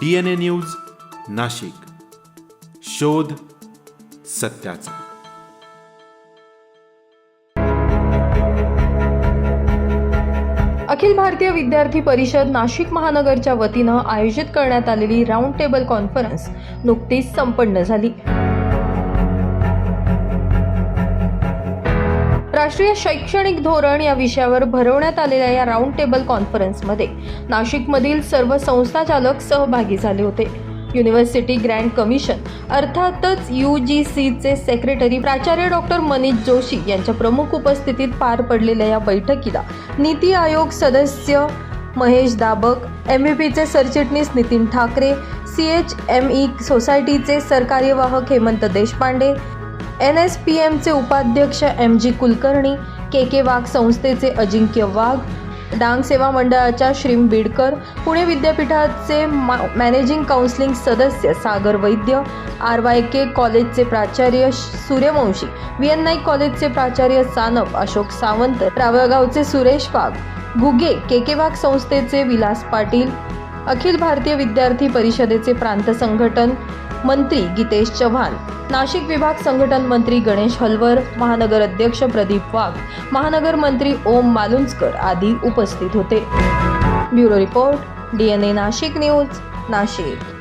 D N A news Nashik. शोध सत्याचा. अखिल भारतीय विद्यार्थी परिषद नाशिक महानगरच्या वतीनं आयोजित करण्यात आलेली राऊंड टेबल कॉन्फरन्स नुकतीच संपन्न झाली. राष्ट्रीय शैक्षणिक धोरण या विषयावर भरवण्यात आलेल्या या राऊंड टेबल कॉन्फरन्समध्ये नाशिकमधील सर्व संस्थाचालक सहभागी झाले होते. युनिव्हर्सिटी ग्रँड कमिशन अर्थातच यू जी सीचे सेक्रेटरी प्राचार्य डॉक्टर मनीष जोशी यांच्या प्रमुख उपस्थितीत पार पडलेल्या या बैठकीला नीती आयोग सदस्य महेश दाबक एम व्ही पीचे सरचिटणीस Nitin Thackeray C H M E सोसायटीचे सरकार्यवाहक Hemant Deshpande N S P एमचे उपाध्यक्ष एम जी कुलकर्णी के के वाघ संस्थेचे अजिंक्य वाघ डांग सेवा मंडळाच्या श्रीम बिडकर पुणे विद्यापीठाचे मा मॅनेजिंग काउन्सिलिंग सदस्य सागर वैद्य आर वाय के कॉलेजचे प्राचार्य श- सूर्यवंशी व्ही नाईक कॉलेजचे प्राचार्य सानप अशोक सावंत रावळगावचे सुरेश वाघ घुगे के के वाघ संस्थेचे विलास पाटील अखिल भारतीय विद्यार्थी परिषदेचे प्रांत संघटन मंत्री गीतेश चव्हाण नाशिक विभाग संघटन मंत्री गणेश हलवर महानगर अध्यक्ष प्रदीप वाघ महानगर मंत्री ओम मालुंजकर आदी उपस्थित होते. Bureau report D N A Nashik news Nashik.